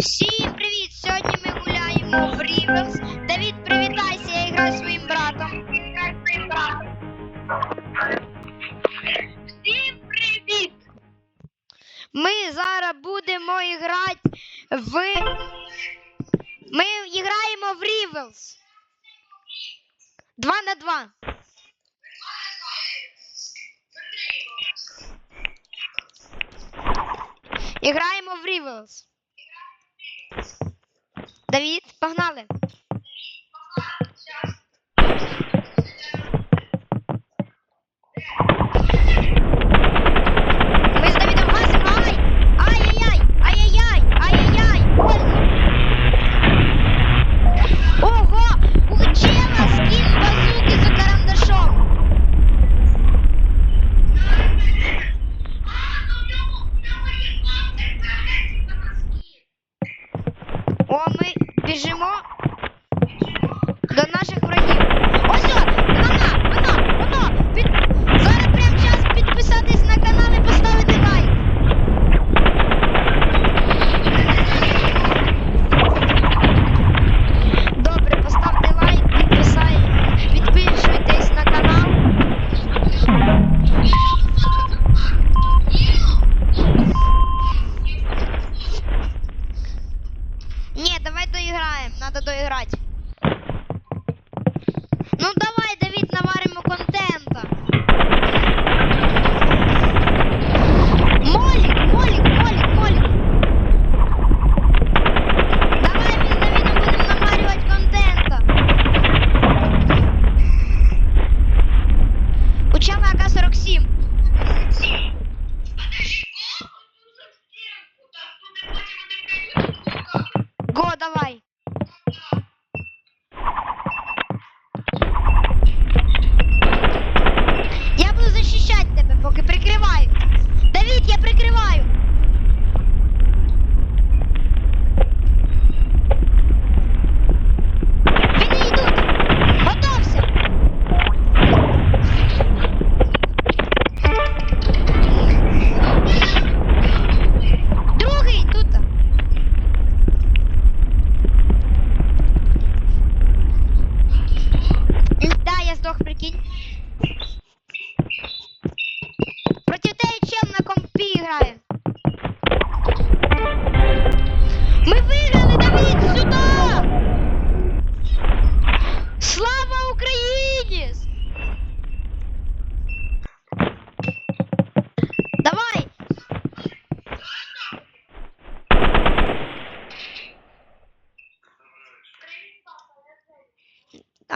Всім привіт! Сьогодні ми гуляємо в Рівелс. Давід, привітайся, я граю своїм братом. своїм братом. Всім привіт! Ми зараз будемо грати в. Ми граємо в Рівелс. Два на два. Іграємо в Рівелс. Давід, погнали!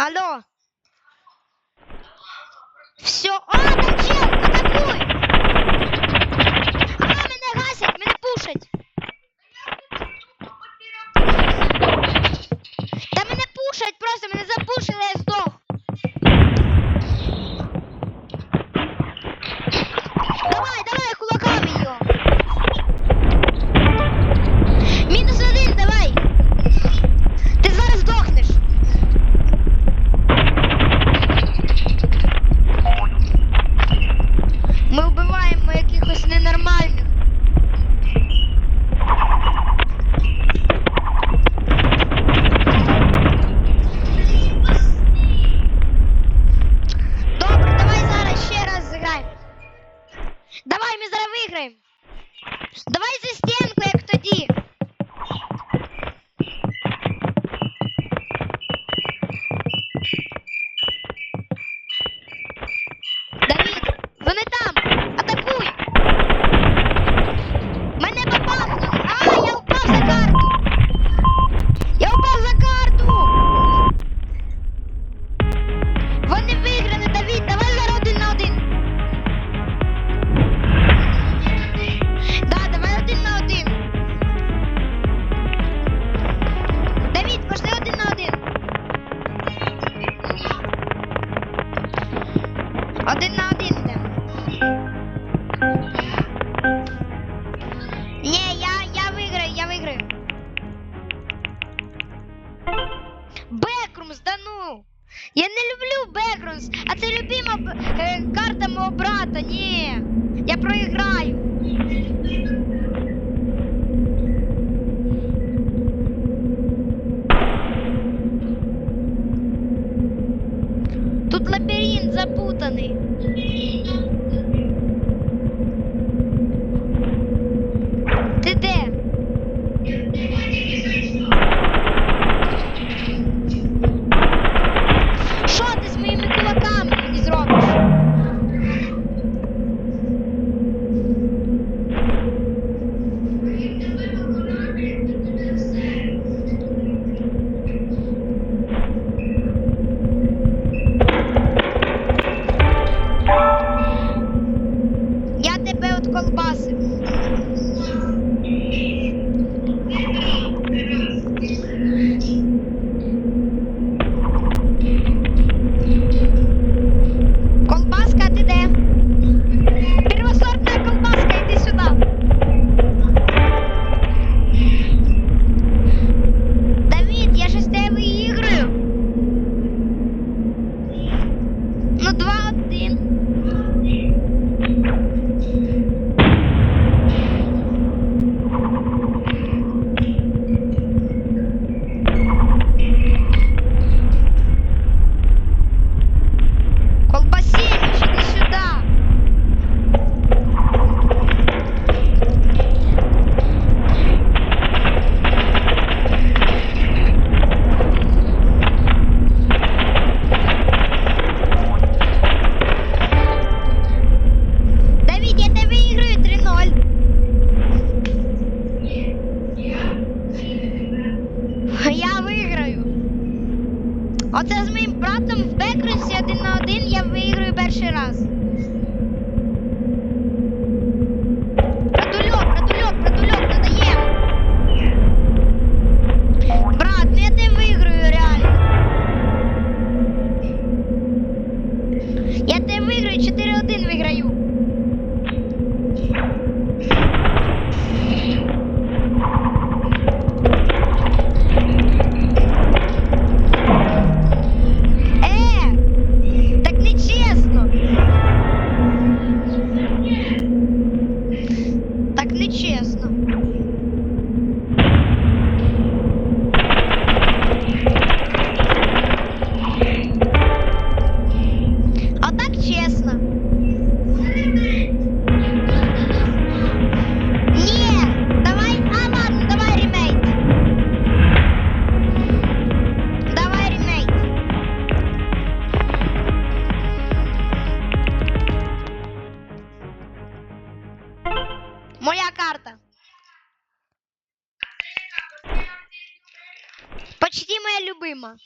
Алло. Все. А, там чел, атакуй! А, меня гасять, меня пушать. Да, меня пушать, просто меня запушили. Один на один йдемо. Ні, я я виграю, я виграю. Бекрумс, да ну! Я не люблю Бекрумс, а це любима е, карта мого брата, ні. Я проіграю. Лабиринт запутаний. колбаси. Виграю 对吗？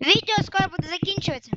Відео скоро буде закінчуватися.